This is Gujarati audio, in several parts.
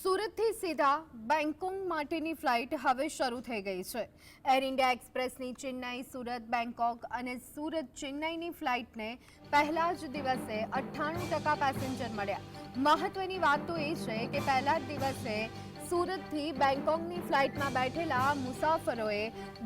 સુરતથી સીધા બેંગકોંગ માટેની ફ્લાઇટ હવે શરૂ થઈ ગઈ છે. એર ઇન્ડિયા એક્સપ્રેસની ચેન્નાઈ, સુરત, બેંકોક અને સુરત ચેન્નાઈની ફ્લાઇટને પહેલા જ દિવસે અઠ્ઠાણું ટકા પેસેન્જર મળ્યા. મહત્વની વાત તો એ છે કે પહેલા જ દિવસે સુરતથી બેંકોકની ફ્લાઇટમાં બેઠેલા મુસાફરોએ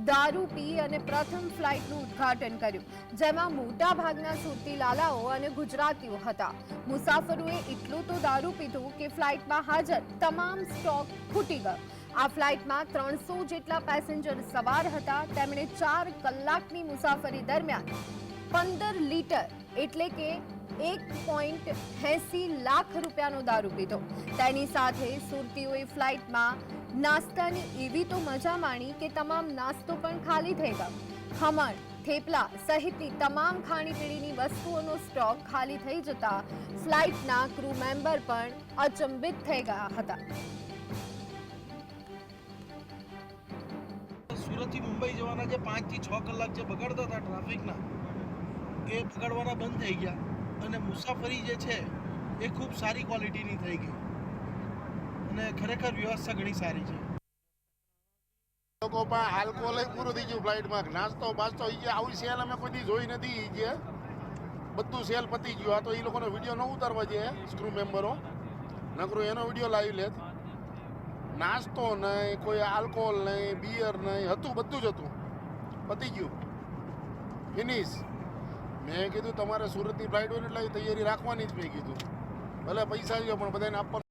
દારૂ પી અને પ્રથમ ફ્લાઇટનું ઉદ્ઘાટન કર્યું, જેમાં મોટાભાગના સુરતી લાલાઓ અને ગુજરાતીઓ હતા. મુસાફરોએ એટલું તો દારૂ પીધું કે ફ્લાઇટમાં હાજર તમામ સ્ટોક ખૂટી ગયો. આ ફ્લાઇટમાં ત્રણસો જેટલા પેસેન્જર સવાર હતા. તેમણે ચાર કલાકની મુસાફરી દરમિયાન પંદર લીટર એટલે કે એક પોઈન્ટ એંસી લાખ રૂપિયાનો દારૂ પીધો. તેની સાથે સુરતીઓએ ફ્લાઇટમાં નાસ્તાની એવી તો મજા માણી કે તમામ નાસ્તો પણ ખાલી થઈ ગયો. ખમણ, થેપલા સહિતની તમામ ખાણીપીણીની વસ્તુઓનો સ્ટોક ખાલી થઈ જતા ફ્લાઇટના ક્રૂ મેમ્બર પણ અચંબિત થઈ ગયા હતા. સુરતથી મુંબઈ જવાના જે પાંચથી છ કલાક જે બગાડતા હતા ટ્રાફિકના એ પકડવાના બંધ થઈ ગયા અને મુસાફરી જે છે એ ખૂબ સારી ક્વોલિટીની થઈ ગઈ. અને ખરેખર વ્યવસ્થા ઘણી સારી છે. લોકો પણ આલ્કોહોલ પૂરું થઈ ગયું ફ્લાઇટમાં નાસ્તો બાસ્તો એ આવી સેલ અમે કોઈ જોઈ નથી જે. બધું સેલ પતી ગયું. આ તો એ લોકોનો વીડિયો ન ઉતારવા જોઈએ સ્ક્રૂ મેમ્બરો નકરું એનો વીડિયો લાવી લેત. નાસ્તો નહીં, કોઈ આલ્કોહોલ નહીં બિયર નહીં, હતું બધું જ હતું. પતી ગયું. ફિનિશ મેં કીધું, તમારે સુરતની ફ્લાઇટ હોય એટલે તૈયારી રાખવાની જ મેં કીધું. ભલે પૈસા જો પણ બધાને આપવાનું